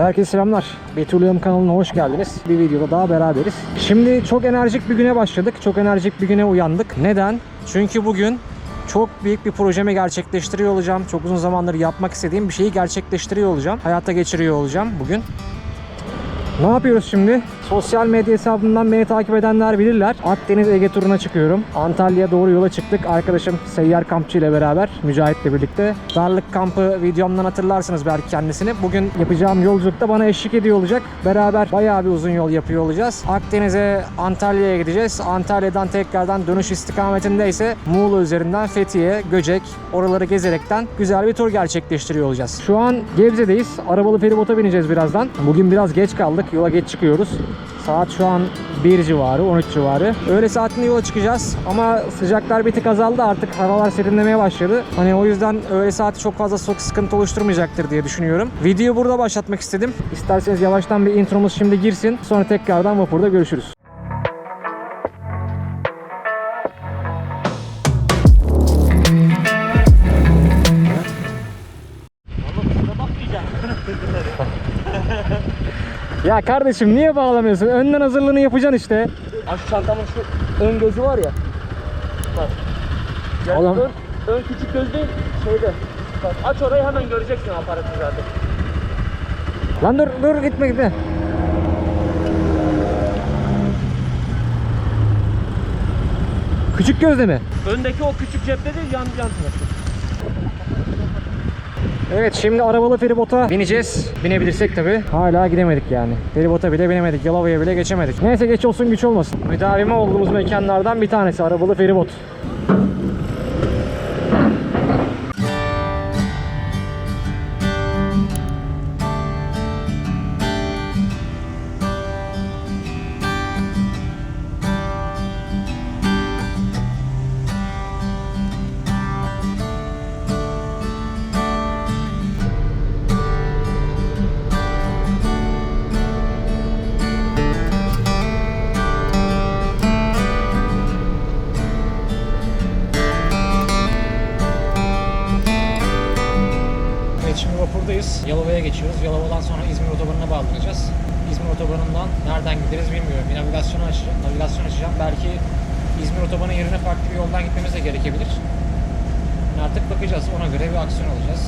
Herkese selamlar. Betuliyum kanalına hoş geldiniz. Bir videoda daha beraberiz. Şimdi çok enerjik bir güne başladık. Çok enerjik bir güne uyandık. Neden? Çünkü bugün çok büyük bir projemi gerçekleştiriyor olacağım. Çok uzun zamandır yapmak istediğim bir şeyi gerçekleştiriyor olacağım. Hayata geçiriyor olacağım bugün. Ne yapıyoruz şimdi? Sosyal medya hesabından beni takip edenler bilirler. Akdeniz Ege turuna çıkıyorum. Antalya'ya doğru yola çıktık. Arkadaşım Seyyar Kampçı ile beraber Mücahit'le birlikte. Darlık kampı videomdan hatırlarsınız belki kendisini. Bugün yapacağım yolculukta bana eşlik ediyor olacak. Beraber bayağı bir uzun yol yapıyor olacağız. Akdeniz'e Antalya'ya gideceğiz. Antalya'dan tekrardan dönüş istikametinde ise Muğla üzerinden Fethiye, Göcek oraları gezerekten güzel bir tur gerçekleştiriyor olacağız. Şu an Gebze'deyiz. Arabalı feribota bineceğiz birazdan. Bugün biraz geç kaldık. Yola geç çıkıyoruz. Saat şu an 1 civarı, 13 civarı. Öğle saatinde yola çıkacağız ama sıcaklar bir tık azaldı artık havalar serinlemeye başladı. Hani o yüzden öğle saati çok fazla çok sıkıntı oluşturmayacaktır diye düşünüyorum. Videoyu burada başlatmak istedim. İsterseniz yavaştan bir intromuz şimdi girsin. Sonra tekrardan vapurda görüşürüz. Ya kardeşim niye bağlamıyorsun? Önden hazırlığını yapacaksın işte. Aç çantamın şu ön gözü var ya. Bak. Yani Oğlum. ön, ön küçük göz değil şeyde. Bak aç orayı hemen göreceksin aparatı zaten. Lan dur dur gitme gitme. Küçük gözle mi? Öndeki o küçük cepte değil yan yan tarafta. Evet şimdi arabalı feribota bineceğiz. Binebilirsek tabi. Hala gidemedik yani. Feribota bile binemedik. Yalova'ya bile geçemedik. Neyse geç olsun güç olmasın. Müdavime olduğumuz mekanlardan bir tanesi arabalı feribot. Vapurdayız. Yalova'ya geçiyoruz. Yalova'dan sonra İzmir otobanına bağlanacağız. İzmir otobanından nereden gideriz bilmiyorum. Bir navigasyon açacağım. Navigasyon açacağım. Belki İzmir otobanı yerine farklı bir yoldan gitmemiz de gerekebilir. Artık bakacağız. Ona göre bir aksiyon alacağız.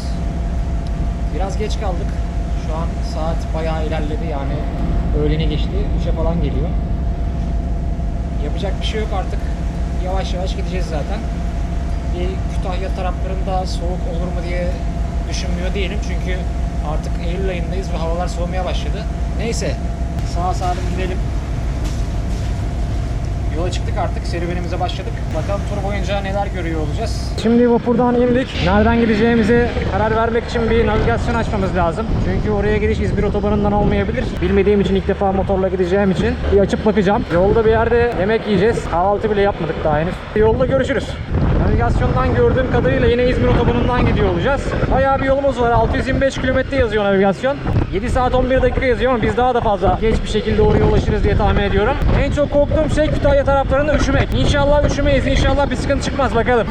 Biraz geç kaldık. Şu an saat bayağı ilerledi yani öğleni geçti. 3'e falan geliyor. Yapacak bir şey yok artık. Yavaş yavaş gideceğiz zaten. Bir Kütahya taraflarında soğuk olur mu diye düşünmüyor değilim. Çünkü artık Eylül ayındayız ve havalar soğumaya başladı. Neyse sağ salim gidelim. Yola çıktık artık. Serüvenimize başladık. Bakalım tur boyunca neler görüyor olacağız. Şimdi vapurdan indik. Nereden gideceğimize karar vermek için bir navigasyon açmamız lazım. Çünkü oraya gidiş İzmir otobanından olmayabilir. Bilmediğim için ilk defa motorla gideceğim için bir açıp bakacağım. Yolda bir yerde yemek yiyeceğiz. Kahvaltı bile yapmadık daha henüz. Yolda görüşürüz. Navigasyondan gördüğüm kadarıyla yine İzmir otobanından gidiyor olacağız. Bayağı bir yolumuz var. 625 kilometre yazıyor navigasyon. 7 saat 11 dakika yazıyor ama biz daha da fazla geç bir şekilde oraya ulaşırız diye tahmin ediyorum. En çok korktuğum şey Kütahya taraflarında üşümek. İnşallah üşümeyiz. İnşallah bir sıkıntı çıkmaz bakalım.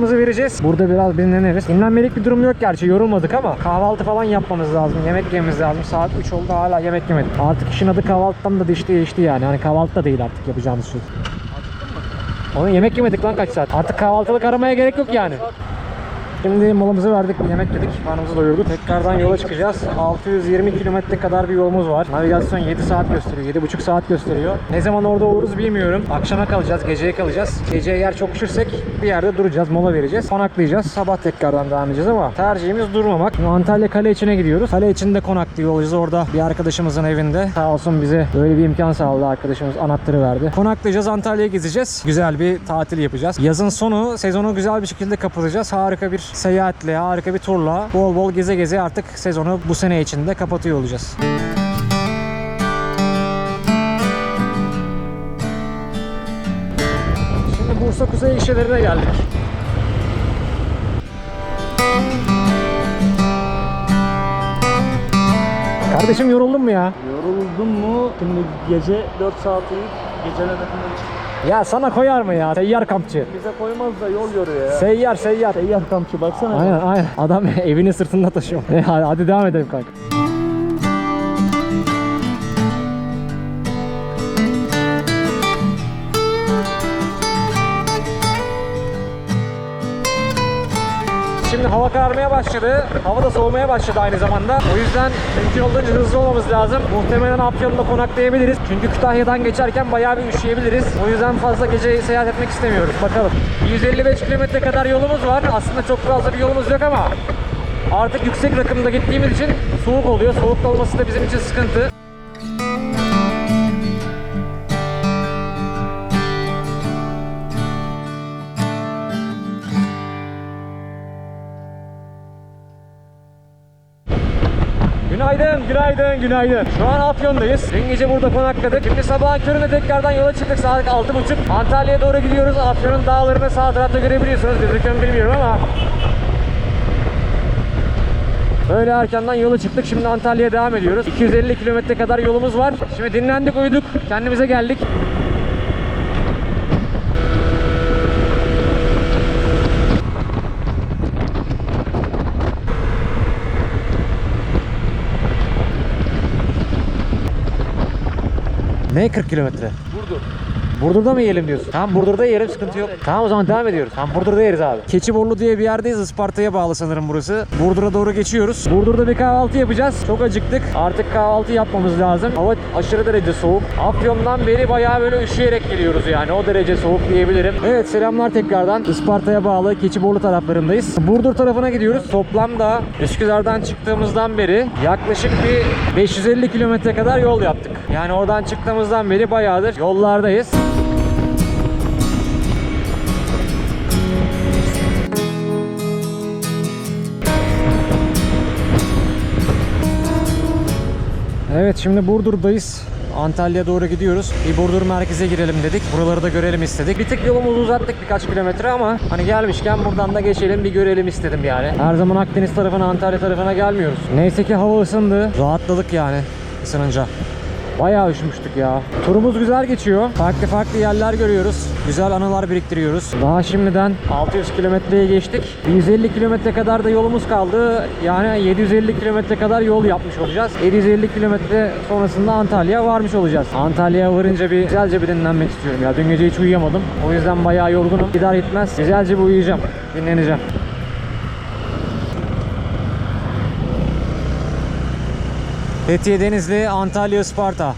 Molamızı vereceğiz. Burada biraz dinleniriz. Dinlenmelik bir durum yok gerçi. Yorulmadık ama kahvaltı falan yapmamız lazım. Yemek yememiz lazım. Saat 3 oldu hala yemek yemedik. Artık işin adı kahvaltıdan da değişti değişti yani. Hani kahvaltı da değil artık yapacağımız şey. Onu yemek yemedik lan kaç saat. Artık kahvaltılık aramaya gerek yok yani. Şimdi molamızı verdik, yemek yedik, karnımızı doyurduk. Tekrardan yola çıkacağız. 620 kilometre kadar bir yolumuz var. Navigasyon 7 saat gösteriyor, 7,5 saat gösteriyor. Ne zaman orada oluruz bilmiyorum. Akşama kalacağız, geceye kalacağız. Geceye yer çok üşürsek bir yerde duracağız, mola vereceğiz. Konaklayacağız. Sabah tekrardan devam edeceğiz ama tercihimiz durmamak. Şimdi Antalya Kale içine gidiyoruz. Kale içinde konaklıyor olacağız. Orada bir arkadaşımızın evinde. Sağ olsun bize böyle bir imkan sağladı arkadaşımız. Anahtarı verdi. Konaklayacağız, Antalya'ya gezeceğiz. Güzel bir tatil yapacağız. Yazın sonu sezonu güzel bir şekilde kapatacağız. Harika bir seyahatle, harika bir turla bol bol geze geze artık sezonu bu sene içinde kapatıyor olacağız. Şimdi Bursa Kuzey ilçelerine geldik. Kardeşim yoruldun mu ya? Yoruldun mu? Şimdi gece 4 saat uyuyup gece nöbetinden. Ya sana koyar mı ya? Seyyar kampçı. Bize koymaz da yol yoruyor ya. Seyyar seyyar. Seyyar kampçı baksana. Aynen aynen. Adam evini sırtında taşıyor. E, hadi, hadi devam edelim kanka. Hava kararmaya başladı. Hava da soğumaya başladı aynı zamanda. O yüzden mümkün olduğunca hızlı olmamız lazım. Muhtemelen Afyon'da konaklayabiliriz. Çünkü Kütahya'dan geçerken bayağı bir üşüyebiliriz. O yüzden fazla gece seyahat etmek istemiyoruz. Bakalım. 155 kilometre kadar yolumuz var. Aslında çok fazla bir yolumuz yok ama artık yüksek rakımda gittiğimiz için soğuk oluyor. Soğuk olması da bizim için sıkıntı. Günaydın, günaydın, günaydın. Şu an Afyon'dayız. Dün gece burada konakladık. Şimdi sabahın köründe tekrardan yola çıktık. Saat 6.30. Antalya'ya doğru gidiyoruz. Afyon'un dağlarını sağ tarafta görebiliyorsunuz. Gözüküyor bilmiyorum ama. Böyle erkenden yola çıktık. Şimdi Antalya'ya devam ediyoruz. 250 kilometre kadar yolumuz var. Şimdi dinlendik, uyuduk. Kendimize geldik. Ne 40 kilometre? Burdur. Burdur'da mı yiyelim diyorsun? Tamam Burdur'da yiyelim sıkıntı yok. Tamam o zaman devam ediyoruz. Tamam Burdur'da yeriz abi. Keçiborlu diye bir yerdeyiz. Isparta'ya bağlı sanırım burası. Burdur'a doğru geçiyoruz. Burdur'da bir kahvaltı yapacağız. Çok acıktık. Artık kahvaltı yapmamız lazım. Hava aşırı derece soğuk. Afyon'dan beri bayağı böyle üşüyerek geliyoruz yani. O derece soğuk diyebilirim. Evet selamlar tekrardan. Isparta'ya bağlı Keçiborlu taraflarındayız. Burdur tarafına gidiyoruz. Toplamda Üsküdar'dan çıktığımızdan beri yaklaşık bir 550 kilometre kadar yol yaptık. Yani oradan çıktığımızdan beri bayağıdır yollardayız. Evet şimdi Burdur'dayız. Antalya'ya doğru gidiyoruz. Bir Burdur merkeze girelim dedik. Buraları da görelim istedik. Bir tık yolumuzu uzattık birkaç kilometre ama hani gelmişken buradan da geçelim bir görelim istedim yani. Her zaman Akdeniz tarafına Antalya tarafına gelmiyoruz. Neyse ki hava ısındı. Rahatladık yani ısınınca. Bayağı üşümüştük ya. Turumuz güzel geçiyor. Farklı farklı yerler görüyoruz. Güzel anılar biriktiriyoruz. Daha şimdiden 600 kilometreyi geçtik. 150 kilometre kadar da yolumuz kaldı. Yani 750 kilometre kadar yol yapmış olacağız. 750 kilometre sonrasında Antalya varmış olacağız. Antalya'ya varınca bir güzelce bir dinlenmek istiyorum ya. Dün gece hiç uyuyamadım. O yüzden bayağı yorgunum. Gider gitmez güzelce bir uyuyacağım. Dinleneceğim. Fethiye Denizli, Antalya, Isparta.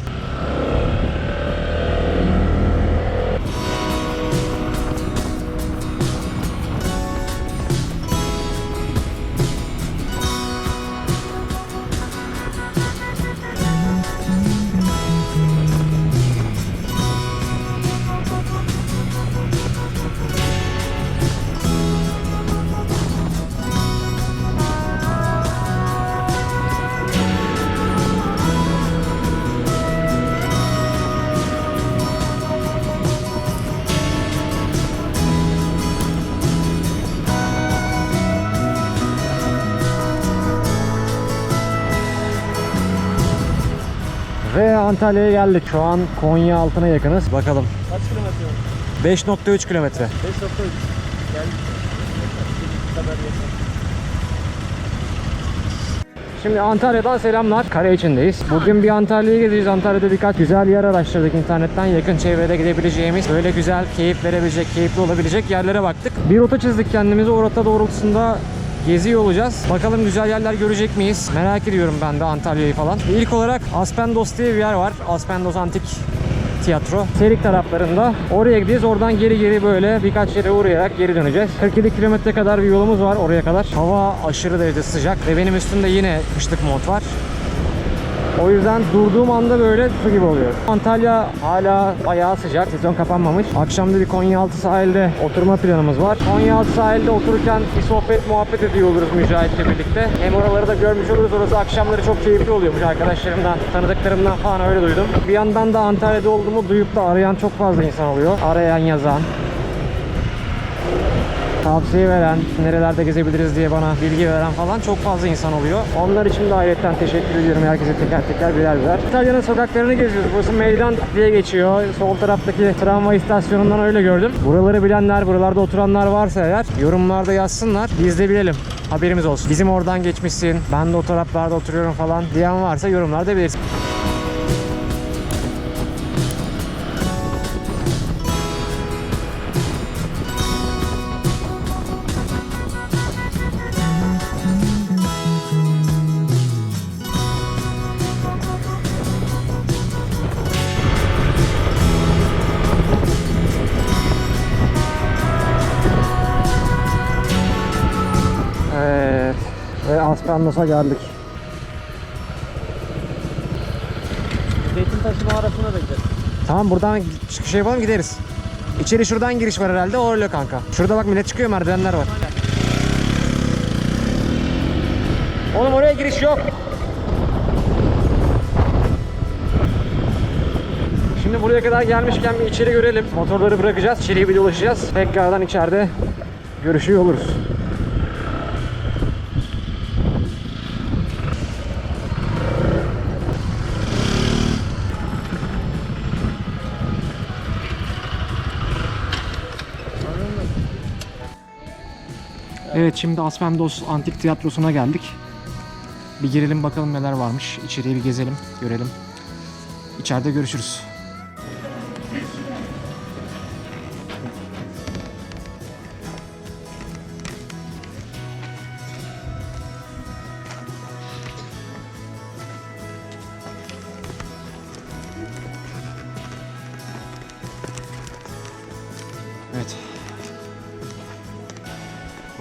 Antalya'ya geldik. Şu an Konya altına yakınız. Bakalım. Kaç kilometre oldu? 5.3 kilometre. 5.3. Geldik. Bu kadar yeter. Şimdi Antalya'dan selamlar. Kare içindeyiz. Bugün bir Antalya'ya gideceğiz. Antalya'da birkaç güzel yer araştırdık internetten. Yakın çevrede gidebileceğimiz, böyle güzel, keyif verebilecek, keyifli olabilecek yerlere baktık. Bir rota çizdik kendimize. O rota doğrultusunda geziyor olacağız. Bakalım güzel yerler görecek miyiz? Merak ediyorum ben de Antalya'yı falan. İlk olarak Aspendos diye bir yer var. Aspendos Antik tiyatro. Serik taraflarında. Oraya gideceğiz. Oradan geri geri böyle birkaç yere uğrayarak geri döneceğiz. 47 kilometre kadar bir yolumuz var oraya kadar. Hava aşırı derece sıcak ve benim üstümde yine kışlık mont var. O yüzden durduğum anda böyle su gibi oluyor. Antalya hala bayağı sıcak. Sezon kapanmamış. Akşam da bir Konyaaltı sahilde oturma planımız var. Konyaaltı sahilde otururken bir sohbet muhabbet ediyor oluruz Mücahit'le birlikte. Hem oraları da görmüş oluruz. Orası akşamları çok keyifli oluyormuş arkadaşlarımdan, tanıdıklarımdan falan öyle duydum. Bir yandan da Antalya'da olduğumu duyup da arayan çok fazla insan oluyor. Arayan, yazan. Tavsiye veren, nerelerde gezebiliriz diye bana bilgi veren falan çok fazla insan oluyor. Onlar için de ayrıca teşekkür ediyorum herkese teker teker birer birer. İtalya'nın sokaklarını geziyoruz. Burası meydan diye geçiyor. Sol taraftaki tramvay istasyonundan öyle gördüm. Buraları bilenler, buralarda oturanlar varsa eğer yorumlarda yazsınlar. Biz de bilelim. Haberimiz olsun. Bizim oradan geçmişsin, ben de o taraflarda oturuyorum falan diyen varsa yorumlarda belirsin. Aspendos'a geldik. Zeytin taşı mağarasına da gideriz. Tamam buradan çıkış yapalım gideriz. İçeri şuradan giriş var herhalde o öyle kanka. Şurada bak millet çıkıyor merdivenler var. Oğlum oraya giriş yok. Şimdi buraya kadar gelmişken bir içeri görelim. Motorları bırakacağız. İçeriye bir dolaşacağız. Tekrardan içeride görüşüyor oluruz. Evet şimdi Aspendos Antik Tiyatrosu'na geldik. Bir girelim bakalım neler varmış. İçeriye bir gezelim, görelim. İçeride görüşürüz.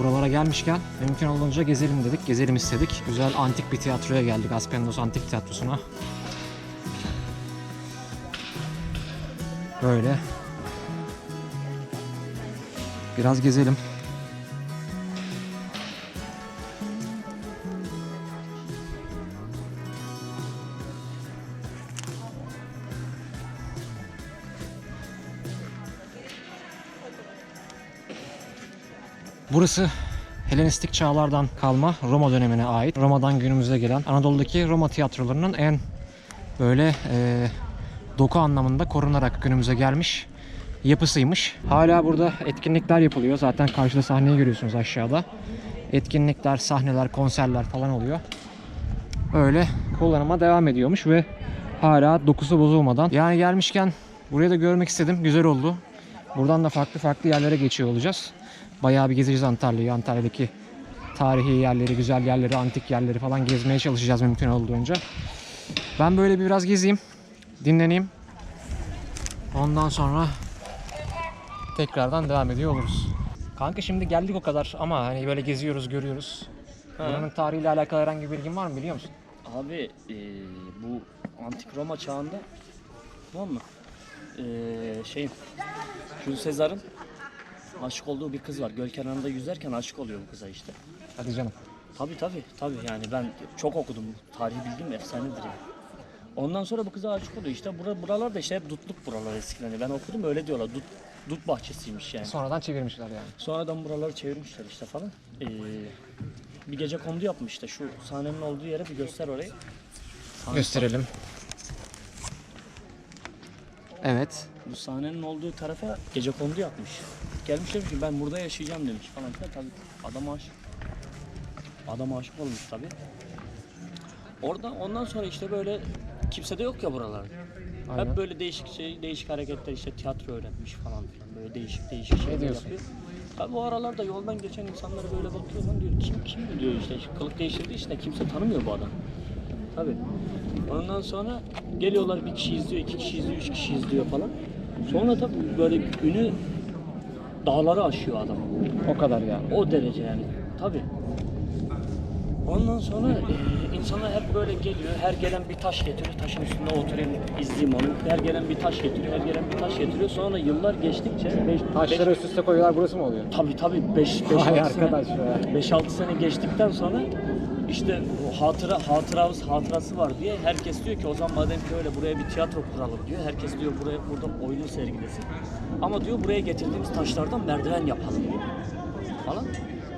Buralara gelmişken mümkün olduğunca gezelim dedik, gezelim istedik. Güzel antik bir tiyatroya geldik, Aspendos Antik Tiyatrosu'na. Böyle. Biraz gezelim. Burası Helenistik çağlardan kalma Roma dönemine ait. Roma'dan günümüze gelen Anadolu'daki Roma tiyatrolarının en böyle e, doku anlamında korunarak günümüze gelmiş yapısıymış. Hala burada etkinlikler yapılıyor. Zaten karşıda sahneyi görüyorsunuz aşağıda. Etkinlikler, sahneler, konserler falan oluyor. Öyle kullanıma devam ediyormuş ve hala dokusu bozulmadan. Yani gelmişken burayı da görmek istedim. Güzel oldu. Buradan da farklı farklı yerlere geçiyor olacağız. Bayağı bir gezeceğiz Antalya'yı. Antalya'daki tarihi yerleri, güzel yerleri, antik yerleri falan gezmeye çalışacağız mümkün olduğunca. Ben böyle bir biraz gezeyim. Dinleneyim. Ondan sonra tekrardan devam ediyor oluruz. Kanka şimdi geldik o kadar ama hani böyle geziyoruz, görüyoruz. Buranın tarihiyle alakalı herhangi bir bilgin var mı biliyor musun? Abi e, bu antik Roma çağında tamam mı? E, şey Jules Caesar'ın aşık olduğu bir kız var. Göl kenarında yüzerken aşık oluyor bu kıza işte. Hadi canım. Tabi tabi tabi yani ben çok okudum. Tarih bilgim efsanedir yani. Ondan sonra bu kıza aşık oluyor. İşte bura, buralar da işte hep dutluk buralar eskiden. Ben okudum öyle diyorlar. Dut, dut bahçesiymiş yani. Sonradan çevirmişler yani. Sonradan buraları çevirmişler işte falan. Ee, bir gece kondu yapmış işte. Şu sahnenin olduğu yere bir göster orayı. Sahne- Gösterelim. Evet. Bu sahnenin olduğu tarafa gece kondu yapmış. Gelmiş demiş ki ben burada yaşayacağım demiş falan filan. Tabii adam aşık. Adam aşık olmuş tabii. Orada ondan sonra işte böyle kimse de yok ya buralarda. Aynen. Hep böyle değişik şey, değişik hareketler işte tiyatro öğrenmiş falan filan. Böyle değişik değişik şeyler diyorsun? yapıyor. Tabii o aralarda yoldan geçen insanlara böyle bakıyor lan diyor kim kim bu diyor işte kılık değiştirdiği için de kimse tanımıyor bu adam. Tabii. Ondan sonra geliyorlar bir kişi izliyor, iki kişi izliyor, üç kişi izliyor falan. Sonra tabii böyle ünü dağları aşıyor adam. O kadar yani. O derece yani. Tabii. Ondan sonra e, insanlar hep böyle geliyor. Her gelen bir taş getiriyor. Taşın üstünde oturayım, izleyeyim onu. Her gelen bir taş getiriyor. Her gelen bir taş getiriyor. Sonra yıllar geçtikçe 5 Taşları üst üste koyuyorlar burası mı oluyor? Tabii tabii 5 5 Vay 6 arkadaş sene be. 5-6 sene geçtikten sonra işte o hatıra hatıramız hatırası var diye herkes diyor ki o zaman madem ki öyle buraya bir tiyatro kuralım diyor. Herkes diyor buraya buradan oyunu sergilesin. Ama diyor buraya getirdiğimiz taşlardan merdiven yapalım diyor. Falan.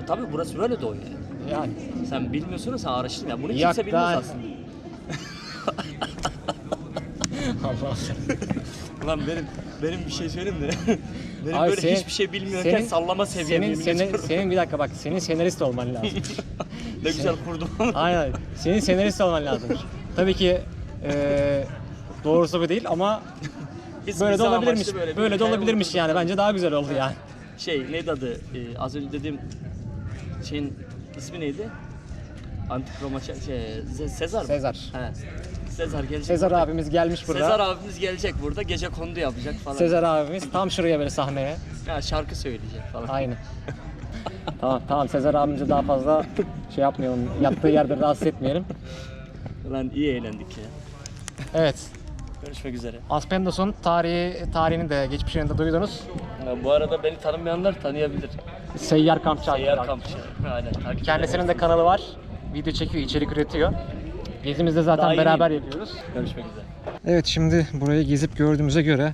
Tabii burası böyle doğuyor yani. Yani. Sen bilmiyorsun sen araştır ya. Bunu kimse bilmez da- aslında. Allah. Lan benim benim bir şey söyleyeyim de. benim Abi böyle senin- hiçbir şey bilmiyorken senin- sallama seviyem Senin, yemin senin, ediyorum. senin bir dakika bak senin senarist olman lazım. ne güzel kurdum. Aynen. Senin senarist olman lazım. Tabii ki eee doğrusu bu değil ama Biz böyle de olabilirmiş. Böyle, bir de hikaye olabilirmiş uydurduk. yani. Bence daha güzel oldu yani. Şey neydi adı? Ee, az önce dediğim şeyin ismi neydi? Antik Roma şey, Se- Sezar mı? Sezar. He. Sezar gelecek. Sezar burada. abimiz gelmiş burada. Sezar abimiz gelecek burada. Gece kondu yapacak falan. Sezar abimiz tam şuraya böyle sahneye. Ha, şarkı söyleyecek falan. Aynen. tamam tamam Sezar abimizi daha fazla şey yapmayalım. Yattığı yerde rahatsız etmeyelim. Lan iyi eğlendik ya. Evet. Görüşmek üzere. Aspendos'un tarihi tarihini de geçmişini de duydunuz. Ya, bu arada beni tanımayanlar tanıyabilir. Seyyar kampçı. Seyyar kampçı. Aynen. takip Kendisinin de kanalı var. Video çekiyor, içerik üretiyor. Gezimizde zaten Daha beraber yapıyoruz. Görüşmek üzere. Evet şimdi burayı gezip gördüğümüze göre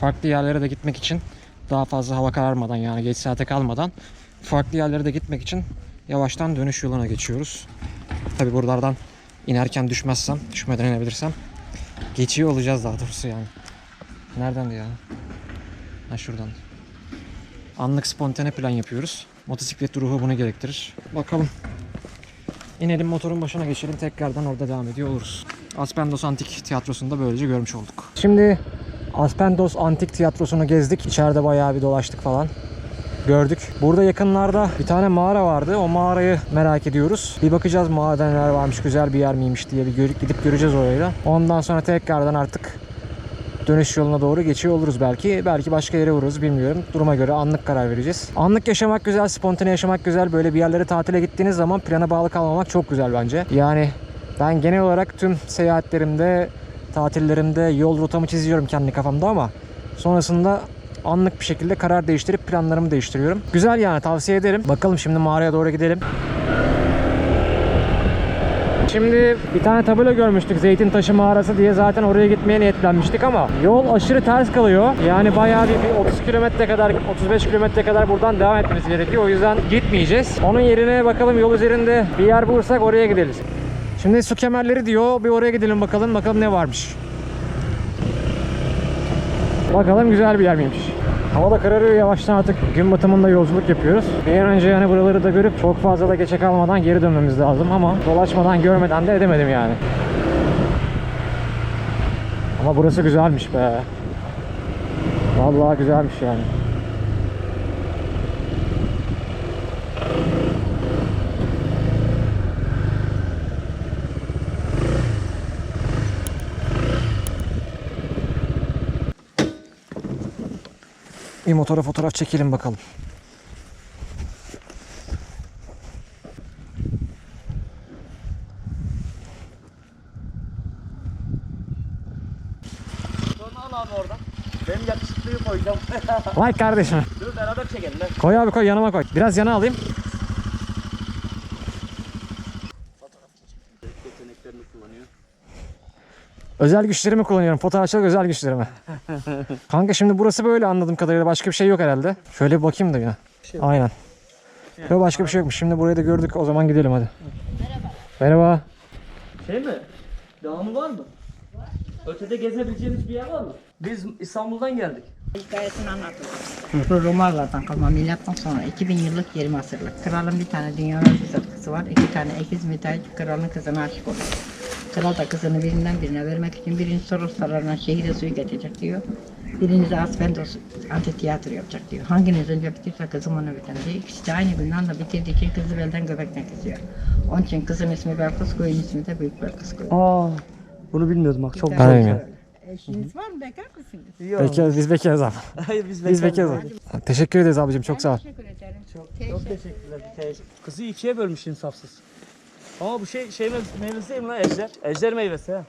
farklı yerlere de gitmek için daha fazla hava kararmadan yani geç saate kalmadan farklı yerlere de gitmek için yavaştan dönüş yoluna geçiyoruz. Tabi buralardan inerken düşmezsem, düşmeden inebilirsem geçiyor olacağız daha doğrusu yani. Nereden ya? Ha şuradan. Anlık spontane plan yapıyoruz. Motosiklet ruhu bunu gerektirir. Bakalım. İnelim motorun başına geçelim tekrardan orada devam ediyor oluruz. Aspendos Antik Tiyatrosu'nda böylece görmüş olduk. Şimdi Aspendos Antik Tiyatrosu'nu gezdik. İçeride bayağı bir dolaştık falan. Gördük. Burada yakınlarda bir tane mağara vardı. O mağarayı merak ediyoruz. Bir bakacağız mağarada neler varmış, güzel bir yer miymiş diye bir gidip göreceğiz orayı da. Ondan sonra tekrardan artık dönüş yoluna doğru geçiyor oluruz belki. Belki başka yere vururuz bilmiyorum. Duruma göre anlık karar vereceğiz. Anlık yaşamak güzel, spontane yaşamak güzel. Böyle bir yerlere tatile gittiğiniz zaman plana bağlı kalmamak çok güzel bence. Yani ben genel olarak tüm seyahatlerimde, tatillerimde yol rotamı çiziyorum kendi kafamda ama sonrasında anlık bir şekilde karar değiştirip planlarımı değiştiriyorum. Güzel yani tavsiye ederim. Bakalım şimdi mağaraya doğru gidelim. Şimdi bir tane tabela görmüştük Zeytin Taşı Mağarası diye zaten oraya gitmeye niyetlenmiştik ama yol aşırı ters kalıyor. Yani bayağı bir, bir 30 kilometre kadar 35 kilometre kadar buradan devam etmemiz gerekiyor. O yüzden gitmeyeceğiz. Onun yerine bakalım yol üzerinde bir yer bulursak oraya gideriz. Şimdi su kemerleri diyor. Bir oraya gidelim bakalım. Bakalım ne varmış. Bakalım güzel bir yer miymiş. Hava da kararıyor yavaştan artık gün batımında yolculuk yapıyoruz. Bir an önce yani buraları da görüp çok fazla da geçe kalmadan geri dönmemiz lazım ama dolaşmadan görmeden de edemedim yani. Ama burası güzelmiş be. Vallahi güzelmiş yani. Bir motora fotoğraf çekelim bakalım. Benim yakışıklıyı koyacağım. Vay kardeşim. Dur beraber çekelim. Koy abi koy yanıma koy. Biraz yana alayım. Özel güçlerimi kullanıyorum. Fotoğrafçılık özel güçlerimi. Kanka şimdi burası böyle anladığım kadarıyla başka bir şey yok herhalde. Şöyle bir bakayım da ya. Aynen. Yok başka bir şey yokmuş. Şimdi burayı da gördük. O zaman gidelim hadi. Merhaba. Merhaba. Şey mi? Devamı var mı? Ötede gezebileceğimiz bir yer var mı? Biz İstanbul'dan geldik. Hikayesini anlatıyor. Bu Romalılardan kalma milattan sonra 2000 yıllık 20 asırlık. Kralın bir tane güzel kızı var. iki tane ekiz müteahhit kralın kızına aşık oluyor. Kral da kızını birinden birine vermek için birinci Soros sarayına şehire suyu getirecek diyor. Birinci de Aspendos antitiyatro yapacak diyor. Hanginiz önce bitirse kızım onu biten diyor. İkisi de aynı günden de bitirdiği için kızı belden göbekten kesiyor. Onun için kızın ismi Belkıs, koyun ismi de Büyük Belkıs koyuyor. Aa, bunu bilmiyordum bak çok de bilmiyorum. Eşiniz var mı? Bekar mısınız? Bekarız, biz bekarız abi. Hayır biz Biz bekarız. abi. Teşekkür ederiz abicim. Çok sağ ol. Teşekkür ederim. Çok, Çok teşekkürler. Kızı ikiye bölmüş insafsız. Aa bu şey şey meyvesi, değil mi lan ejder? Ejder meyvesi ha.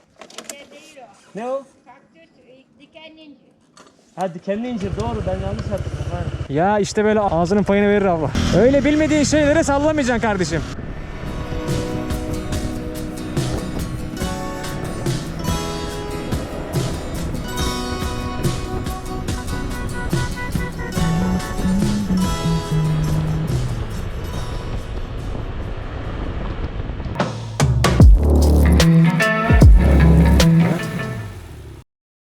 Ne o? dikenli incir. Ha dikenli incir doğru ben yanlış hatırladım. Ha. Ya işte böyle ağzının payını verir abla. Öyle bilmediğin şeylere sallamayacaksın kardeşim.